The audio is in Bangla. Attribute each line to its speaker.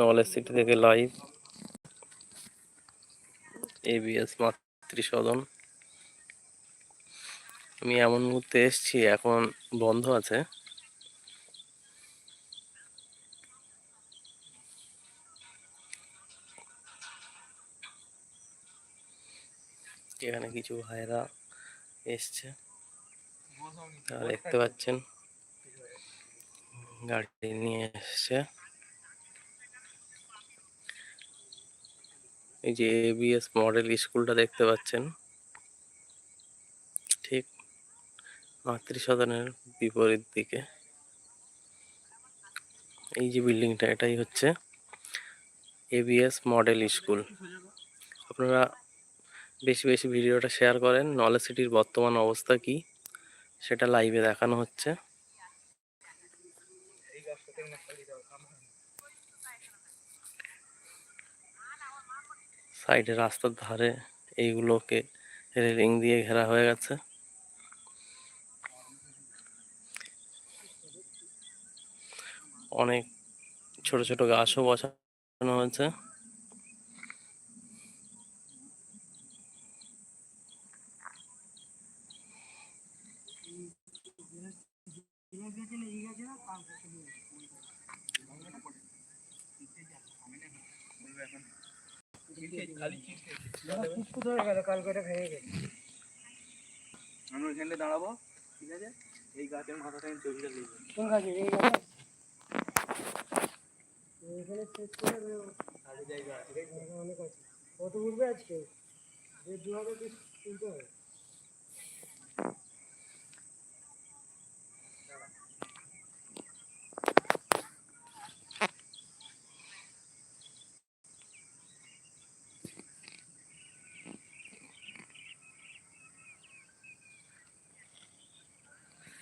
Speaker 1: নলেজ সিটি থেকে লাইভ। এবিএস মাতৃসদন আমি এমন মুহূর্তে এসছি, এখন বন্ধ আছে। এখানে কিছু ভাইরা এসছে। দেখতে পাচ্ছেন, গাড়ি নিয়ে এসছে। এই যে এবিএস মডেল স্কুলটা দেখতে পাচ্ছেন। ঠিক মাতৃসদনের বিপরীত দিকে। এই যে বিল্ডিংটা, এটাই হচ্ছে এবিএস মডেল স্কুল আপনারা বেশি বেশি ভিডিওটা শেয়ার করেন নলেজ সিটির বর্তমান অবস্থা কি, সেটা লাইভে দেখানো হচ্ছে। সাইডে রাস্তার ধারে এইগুলোকে রেলিং দিয়ে ঘেরা হয়ে গেছে। অনেক ছোট ছোট গাছও বসানো হয়েছে।
Speaker 2: আমি ওইখানে দাঁড়াবো ঠিক আছে এই গাছের মাথাটা আমি ছবিটা লিখব
Speaker 3: কোন গাছে এই গাছে এখানে
Speaker 2: জায়গা
Speaker 3: আছে কত উঠবে আজকে যে দু হাজার পিস তুলতে হবে